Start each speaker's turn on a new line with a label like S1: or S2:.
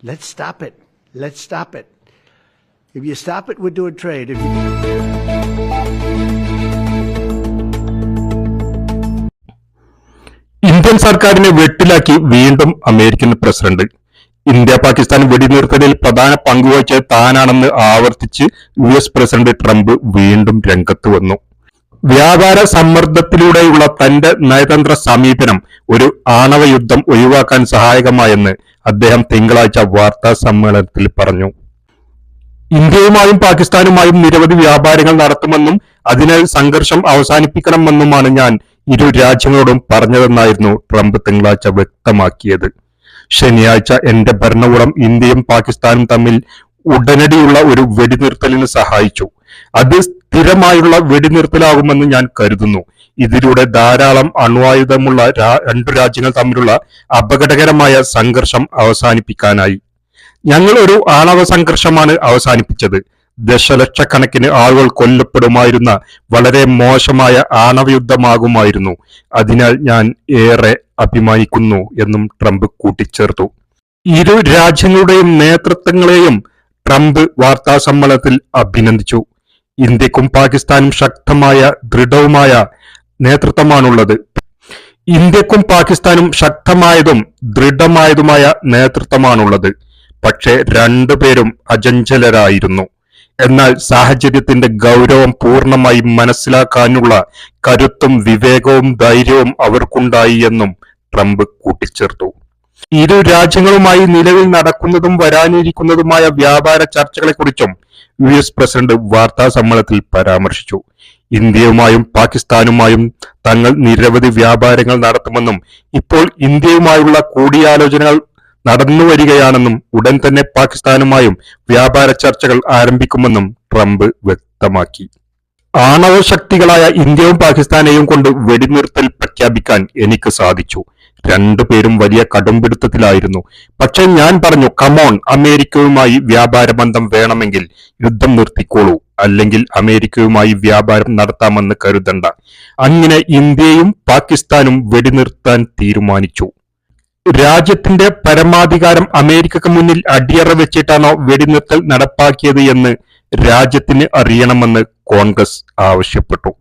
S1: Let's stop it. Let's stop it. If you stop it, we're doing trade. If you
S2: Indian സർക്കാരിനെ വെട്ടിലാക്കി വീണ്ടും American president India Pakistan വെടിനിർത്തലിൽ പ്രധാന പങ്കുവഹിച്ച താനാണെന്ന് ആവർത്തിച്ച് യു എസ് പ്രസിഡന്റ് ട്രംപ് വീണ്ടും രംഗത്ത് വന്നു വ്യാപാര സമ്മർദ്ദത്തിലൂടെയുള്ള തന്റെ നയതന്ത്ര സമീപനം ഒരു ആണവ യുദ്ധം ഒഴിവാക്കാൻ സഹായകമായെന്ന് അദ്ദേഹം തിങ്കളാഴ്ച വാർത്താ സമ്മേളനത്തിൽ പറഞ്ഞു. ഇന്ത്യയുമായും പാകിസ്ഥാനുമായും നിരവധി വ്യാപാരങ്ങൾ നടത്തുമെന്നും അതിനാൽ സംഘർഷം അവസാനിപ്പിക്കണമെന്നുമാണ് ഞാൻ ഇരു രാജ്യങ്ങളോടും പറഞ്ഞതെന്നായിരുന്നു ട്രംപ് തിങ്കളാഴ്ച വ്യക്തമാക്കിയത്. ശനിയാഴ്ച എന്റെ ഭരണകൂടം ഇന്ത്യയും പാകിസ്ഥാനും തമ്മിൽ ഉടനടിയുള്ള ഒരു വെടിനിർത്തലിന് സഹായിച്ചു. അത് സ്ഥിരമായുള്ള വെടിനിർത്തലാകുമെന്ന് ഞാൻ കരുതുന്നു. ഇതിലൂടെ ധാരാളം അണ്വായുധമുള്ള രണ്ടു രാജ്യങ്ങൾ തമ്മിലുള്ള അപകടകരമായ സംഘർഷം അവസാനിപ്പിക്കാനായി. ഞങ്ങൾ ഒരു ആണവ സംഘർഷമാണ് അവസാനിപ്പിച്ചത്. ദശലക്ഷക്കണക്കിന് ആളുകൾ കൊല്ലപ്പെടുമായിരുന്ന വളരെ മോശമായ ആണവ യുദ്ധമാകുമായിരുന്നു അതിനാൽ ഞാൻ ഏറെ അഭിമാനിക്കുന്നു എന്നും ട്രംപ് കൂട്ടിച്ചേർത്തു. ഇരു രാജ്യങ്ങളുടെയും നേതൃത്വങ്ങളെയും ട്രംപ് വാർത്താ സമ്മേളനത്തിൽ അഭിനന്ദിച്ചു. ഇന്ത്യക്കും പാകിസ്ഥാനും ശക്തമായ ദൃഢവുമായ നേതൃത്വമാണുള്ളത്. ഇന്ത്യക്കും പാകിസ്ഥാനും ശക്തമായതും ദൃഢമായതുമായ നേതൃത്വമാണുള്ളത്. പക്ഷേ രണ്ടുപേരും അജഞ്ചലരായിരുന്നു എന്നാൽ സാഹചര്യത്തിന്റെ ഗൗരവം പൂർണമായി മനസ്സിലാക്കാനുള്ള കരുത്തും വിവേകവും ധൈര്യവും അവർക്കുണ്ടായി എന്നും ട്രംപ് കൂട്ടിച്ചേർത്തു. ഇരു രാജ്യങ്ങളുമായി നിലവിൽ നടക്കുന്നതും വരാനിരിക്കുന്നതുമായ വ്യാപാര ചർച്ചകളെക്കുറിച്ചും യു എസ് പ്രസിഡന്റ് വാർത്താ സമ്മേളനത്തിൽ പരാമർശിച്ചു. ഇന്ത്യയുമായും പാകിസ്ഥാനുമായും തങ്ങൾ നിരവധി വ്യാപാരങ്ങൾ നടത്തുമെന്നും ഇപ്പോൾ ഇന്ത്യയുമായുള്ള കൂടിയാലോചനകൾ നടന്നു വരികയാണെന്നും ഉടൻ തന്നെ പാകിസ്ഥാനുമായും വ്യാപാര ചർച്ചകൾ ആരംഭിക്കുമെന്നും ട്രംപ് വ്യക്തമാക്കി. ആണവ ശക്തികളായ ഇന്ത്യയും പാകിസ്ഥാനെയും കൊണ്ട് വെടിനിർത്തൽ പ്രഖ്യാപിക്കാൻ എനിക്ക് സാധിച്ചു. രണ്ടുപേരും വലിയ കടുംപിടുത്തത്തിലായിരുന്നു. പക്ഷെ ഞാൻ പറഞ്ഞു കമോൺ അമേരിക്കയുമായി വ്യാപാര ബന്ധം വേണമെങ്കിൽ യുദ്ധം നിർത്തിക്കോളൂ. അല്ലെങ്കിൽ അമേരിക്കയുമായി വ്യാപാരം നടത്താമെന്ന് കരുതണ്ട. അങ്ങനെ ഇന്ത്യയും പാകിസ്ഥാനും വെടിനിർത്താൻ തീരുമാനിച്ചു. രാജ്യത്തിന്റെ പരമാധികാരം അമേരിക്കക്ക് മുന്നിൽ അടിയറ വെച്ചിട്ടാണോ വെടിനിർത്തൽ നടപ്പാക്കിയത് എന്ന് രാജ്യത്തിന് അറിയണമെന്ന് കോൺഗ്രസ് ആവശ്യപ്പെട്ടു.